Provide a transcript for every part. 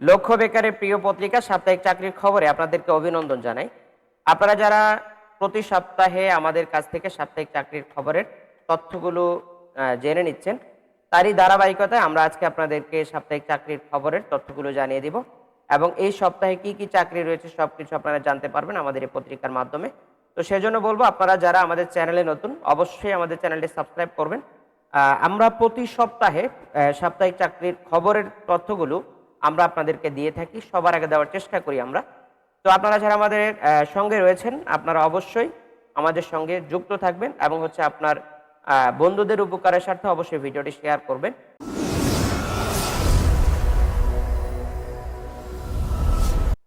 লক্ষ্য বেকারের প্রিয় পত্রিকা সাপ্তাহিক চাকরির খবরে আপনাদেরকে অভিনন্দন জানাই। আপনারা যারা প্রতি সপ্তাহে আমাদের কাছ থেকে সাপ্তাহিক চাকরির খবরের তথ্যগুলো জেনে নিচ্ছেন, তারই ধারাবাহিকতায় আমরা আজকে আপনাদেরকে সাপ্তাহিক চাকরির খবরের তথ্যগুলো জানিয়ে দিব এবং এই সপ্তাহে কি কি চাকরি রয়েছে সব কিছু আপনারা জানতে পারবেন আমাদের এই পত্রিকার মাধ্যমে। তো সেজন্য বলব, আপনারা যারা আমাদের চ্যানেলে নতুন, অবশ্যই আমাদের চ্যানেলটি সাবস্ক্রাইব করবেন। আমরা প্রতি সপ্তাহে সাপ্তাহিক চাকরির খবরের তথ্যগুলো আমরা আপনাদেরকে দিয়ে থাকি, সবার আগে দেওয়ার চেষ্টা করি আমরা। তো আপনারা যারা আমাদের সঙ্গে রয়েছেন, আপনারা অবশ্যই আমাদের সঙ্গে যুক্ত থাকবেন এবং হচ্ছে আপনার বন্ধুদের উপকারের স্বার্থে অবশ্যই ভিডিওটি শেয়ার করবেন।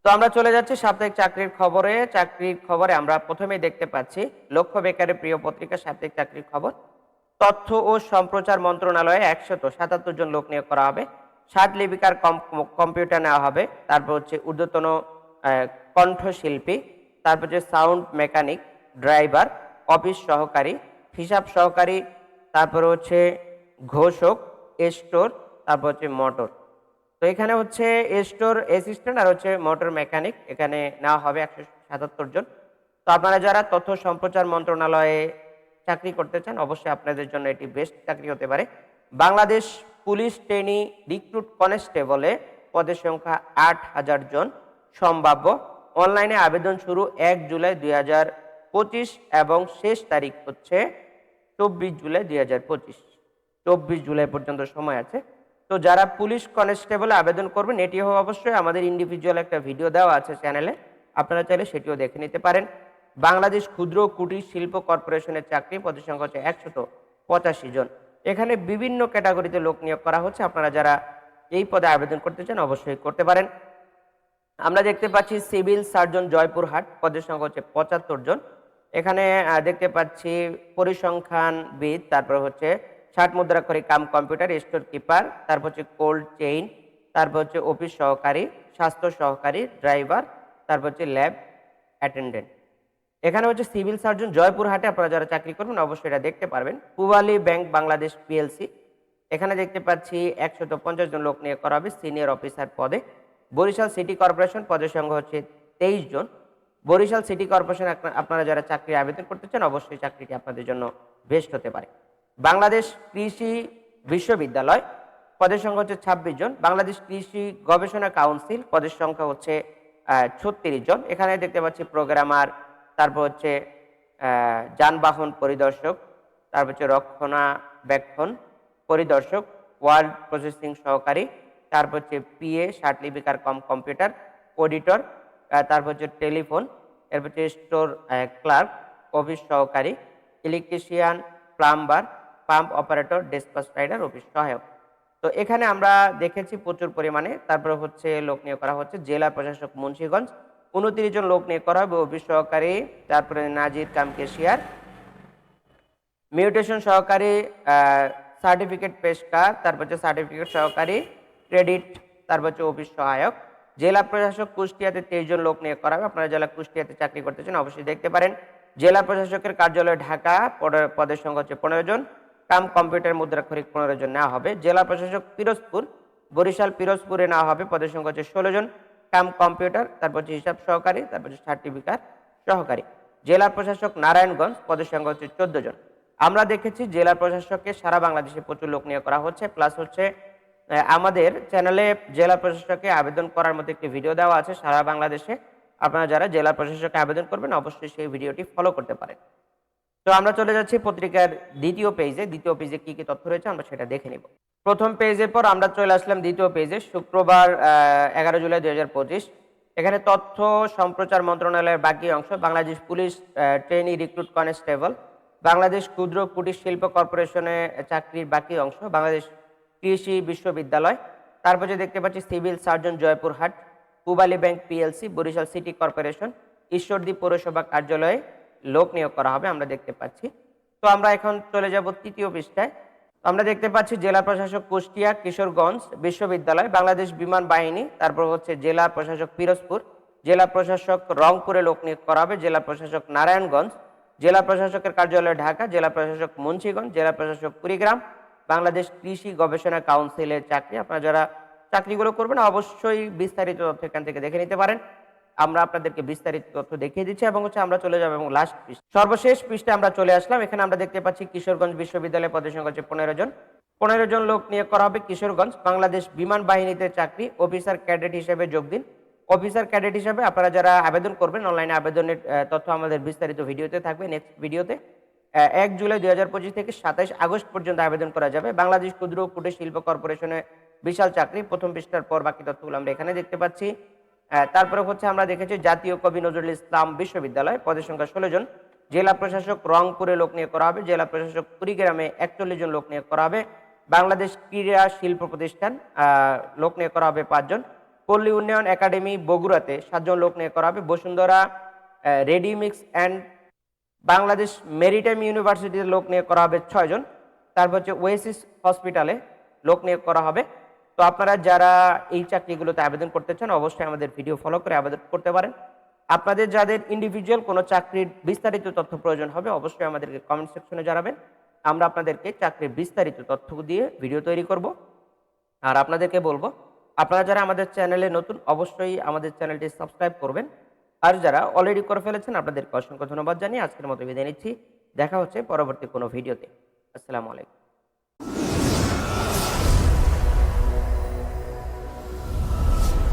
তো আমরা চলে যাচ্ছি সাপ্তাহিক চাকরির খবরে। চাকরির খবরে আমরা প্রথমেই দেখতে পাচ্ছি, লক্ষ্য বেকারের প্রিয় পত্রিকা সাপ্তাহিক চাকরির খবর। তথ্য ও সম্প্রচার মন্ত্রণালয়ে একশত সাতাত্তর জন লোক নিয়োগ করা হবে। ষাট লিপিকার কম- কম্পিউটার নেওয়া হবে। তারপর হচ্ছে ঊর্ধ্বতন কণ্ঠশিল্পী, তারপর হচ্ছে সাউন্ড মেকানিক ড্রাইভার অফিস সহকারী, হিসাব সহকারী, তারপর হচ্ছে ঘোষক স্টোর তারপর হচ্ছে মোটর তো এখানে হচ্ছে স্টোর অ্যাসিস্ট্যান্ট আর হচ্ছে মোটর মেকানিক এখানে নেওয়া হবে একশো সাতাত্তর জন। তো আপনারা যারা তথ্য সম্প্রচার মন্ত্রণালয়ে চাকরি করতে চান, অবশ্যই আপনাদের জন্য এটি বেস্ট চাকরি হতে পারে। বাংলাদেশ পুলিশ ট্রেনি রিক্রুট কনস্টেবলে পদের সংখ্যা আট হাজার জন। সম্ভাব্য অনলাইনে আবেদন শুরু এক জুলাই দুই হাজার পঁচিশ এবং শেষ তারিখ হচ্ছে চব্বিশ জুলাই দুই হাজার পঁচিশ। চব্বিশ জুলাই পর্যন্ত সময় আছে। তো যারা পুলিশ কনস্টেবলে আবেদন করবেন, এটি অবশ্যই আমাদের ইন্ডিভিজুয়াল একটা ভিডিও দেওয়া আছে চ্যানেলে আপনারা চাইলে সেটিও দেখে নিতে পারেন। বাংলাদেশ ক্ষুদ্র কুটির শিল্প কর্পোরেশনের চাকরি, পদের সংখ্যা হচ্ছে একশত পঁচাশি জন। এখানে বিভিন্ন ক্যাটাগরিতে লোক নিয়োগ করা হচ্ছে। আপনারা যারা এই পদে আবেদন করতে চান অবশ্যই করতে পারেন। আমরা দেখতে পাচ্ছি সিভিল সার্জন জয়পুরহাট, পদের সংখ্যা হচ্ছে পঁচাত্তর জন। এখানে দেখতে পাচ্ছি পরিসংখ্যানবিদ, তারপর হচ্ছে ষাট মুদ্রা করে কাম কম্পিউটার, স্টোর কিপার, তারপর হচ্ছে কোল্ড চেইন, তারপর হচ্ছে অফিস সহকারী, স্বাস্থ্য সহকারী, ড্রাইভার, তারপর হচ্ছে ল্যাব অ্যাটেন্ডেন্ট। এখানে হচ্ছে সিভিল সার্জন জয়পুরহাটে আপনারা যারা চাকরি করবেন, অবশ্যই এটা দেখতে পারবেন। পুবালি ব্যাংক বাংলাদেশ পিএলসি এখানে দেখতে পাচ্ছি একশত পঞ্চাশ জন লোক নিয়ে করা হবে সিনিয়র অফিসার পদে। বরিশাল সিটি কর্পোরেশন পদের সংখ্যা হচ্ছে তেইশ জন। বরিশাল সিটি কর্পোরেশন আপনা- আপনারা যারা চাকরি আবেদন করতে চান, অবশ্যই চাকরিটি আপনাদের জন্য বেস্ট হতে পারে। বাংলাদেশ কৃষি বিশ্ববিদ্যালয় পদের সংখ্যা হচ্ছে ছাব্বিশ জন। বাংলাদেশ কৃষি গবেষণা কাউন্সিল পদের সংখ্যা হচ্ছে ছত্রিশ জন। এখানে দেখতে পাচ্ছি প্রোগ্রামার তারপর হচ্ছে যানবাহন পরিদর্শক, তারপর হচ্ছে রক্ষণাবেক্ষণ পরিদর্শক ওয়ার্ল্ড প্রসেসিং সহকারী, তারপর হচ্ছে পিএ লিপিকার কম কম্পিউটার, অডিটর তারপর হচ্ছে টেলিফোন, এরপর হচ্ছে স্টোর ক্লার্ক, অফিস সহকারী, electrician, plumber, pump operator despatch rider office সহায়ক। তো এখানে আমরা দেখেছি প্রচুর পরিমাণে, তারপরে হচ্ছে লোক নিয়োগ করা হচ্ছে, জেলা প্রশাসক মুন্সিগঞ্জ উনত্রিশ জন লোক নিয়ে করা হবে অফিস সহকারী তারপরে নাজির কাম কেশিয়ার মিউটেশন সহকারী সার্টিফিকেট পেশকার, তারপর হচ্ছে সার্টিফিকেট সহকারী ক্রেডিট, তারপর হচ্ছে অফিস সহায়ক। জেলা প্রশাসক কুষ্টিয়াতে তেইশ জন লোক নিয়োগ করা হবে। আপনারা জেলা কুষ্টিয়াতে চাকরি করতে চান অবশ্যই দেখতে পারেন। জেলা প্রশাসকের কার্যালয় ঢাকা পদের সংখ্যা হচ্ছে পনেরো জন। কাম কম্পিউটার মুদ্রাক্ষরিক পনেরো জন নেওয়া হবে। জেলা প্রশাসক পিরোজপুর, বরিশাল পিরোজপুরে নেওয়া হবে। পদের সংখ্যা হচ্ছে ষোলো জন। কাম কম্পিউটার, তারপর হচ্ছে হিসাব সহকারী, তারপর হচ্ছে সার্টিফিকেট সহকারী। জেলা প্রশাসক নারায়ণগঞ্জ, পদের সংখ্যা হচ্ছে চোদ্দ জন। আমরা দেখেছি জেলা প্রশাসককে সারা বাংলাদেশে প্রচুর লোক নিয়োগ করা হচ্ছে, প্লাস হচ্ছে আমাদের চ্যানেলে জেলা প্রশাসকে আবেদন করার মতো একটি ভিডিও দেওয়া আছে সারা বাংলাদেশে। আপনারা যারা জেলা প্রশাসকে আবেদন করবেন, অবশ্যই সেই ভিডিওটি ফলো করতে পারেন। তো আমরা চলে যাচ্ছি পত্রিকার দ্বিতীয় পেজে দ্বিতীয় পেজে কি কি তথ্য রয়েছে আমরা সেটা দেখে নিব। প্রথম পেজের পর আমরা চলে আসলাম দ্বিতীয় পেজে শুক্রবার এগারো জুলাই দুই হাজার পঁচিশ। এখানে তথ্য সম্প্রচার মন্ত্রণালয়ের বাকি অংশ, Bangladesh police trainee recruit constable Bangladesh ক্ষুদ্র কুটির শিল্প কর্পোরেশনে চাকরির বাকি অংশ, বাংলাদেশ কৃষি বিশ্ববিদ্যালয়। তারপর যে দেখতে পাচ্ছি, civil surgeon Joypurhat Pubali bank PLC, Barishal city corporation, Ishwardi পৌরসভা কার্যালয়ে লোক নিয়োগ করা হবে, আমরা দেখতে পাচ্ছি। তো আমরা এখন চলে যাব তৃতীয় পৃষ্ঠায়। আমরা দেখতে পাচ্ছি জেলা প্রশাসক কুষ্টিয়া, কিশোরগঞ্জ বিশ্ববিদ্যালয়, বাংলাদেশ বিমান বাহিনী, তারপর হচ্ছে জেলা প্রশাসক পিরোজপুর, জেলা প্রশাসক রংপুরে লোক নিয়োগ করা হবে, জেলা প্রশাসক নারায়ণগঞ্জ, জেলা প্রশাসকের কার্যালয় ঢাকা, জেলা প্রশাসক মুন্সিগঞ্জ, জেলা প্রশাসক কুড়িগ্রাম, বাংলাদেশ কৃষি গবেষণা কাউন্সিলের চাকরি। আপনারা যারা চাকরিগুলো করবেন, অবশ্যই বিস্তারিত তথ্য এখান থেকে দেখে নিতে পারেন। আমরা আপনাদেরকে বিস্তারিত তথ্য দেখিয়ে দিচ্ছি এবং হচ্ছে আমরা চলে যাব এবং লাস্ট সর্বশেষ পৃষ্ঠে আমরা চলে আসলাম। এখানে আমরা দেখতে পাচ্ছি কিশোরগঞ্জ বিশ্ববিদ্যালয় পদের সংখ্যা হচ্ছে পনেরো জন। পনেরো জন লোক নিয়োগ করা হবে কিশোরগঞ্জ। বাংলাদেশ বিমান বাহিনীতে চাকরি, অফিসার ক্যাডেট হিসেবে যোগ দিন। অফিসার ক্যাডেট হিসেবে আপনারা যারা আবেদন করবেন অনলাইনে আবেদনের তথ্য আমাদের বিস্তারিত ভিডিওতে থাকবে। নেক্সট ভিডিওতে এক জুলাই দুই হাজার পঁচিশ থেকে সাতাইশ আগস্ট পর্যন্ত আবেদন করা যাবে। বাংলাদেশ ক্ষুদ্র কুটির শিল্প কর্পোরেশনে বিশাল চাকরি। প্রথম পৃষ্ঠার পর বাকি তথ্যগুলো আমরা এখানে দেখতে পাচ্ছি। তারপরে হচ্ছে আমরা দেখেছি জাতীয় কবি নজরুল ইসলাম বিশ্ববিদ্যালয়, পদের সংখ্যা ষোলো জন। জেলা প্রশাসক রংপুরে লোক নিয়োগ করা হবে, জেলা প্রশাসক কুড়িগ্রামে একচল্লিশ জন লোক নিয়োগ করা হবে। বাংলাদেশ ক্রীড়া শিল্প প্রতিষ্ঠান লোক নিয়োগ করা হবে পাঁচজন পল্লী উন্নয়ন একাডেমি বগুড়াতে সাতজন লোক নিয়োগ করা হবে। Bashundhara readymix and Bangladesh maritime ইউনিভার্সিটিতে লোক নিয়োগ করা হবে ছয়জন তারপর হচ্ছে ওয়েসিস হসপিটালে লোক নিয়োগ করা হবে। তো আপনারা যারা এই চাকরিগুলোতে আবেদন করতে চান, অবশ্যই আমাদের ভিডিও ফলো করে আবেদন করতে পারেন। আপনাদের যাদের ইন্ডিভিজুয়াল কোনো চাকরির বিস্তারিত তথ্য প্রয়োজন হবে, অবশ্যই আমাদেরকে কমেন্ট সেকশনে জানাবেন। আমরা আপনাদেরকে চাকরির বিস্তারিত তথ্য দিয়ে ভিডিও তৈরি করব। আর আপনাদেরকে বলব, আপনারা যারা আমাদের চ্যানেলে নতুন, অবশ্যই আমাদের চ্যানেলটি সাবস্ক্রাইব করবেন। আর যারা অলরেডি করে ফেলেছেন, আপনাদেরকে অসংখ্য ধন্যবাদ জানিয়ে আজকের মতো বিদায় নিচ্ছি। দেখা হচ্ছে পরবর্তী কোনো ভিডিওতে আসসালামু আলাইকুম।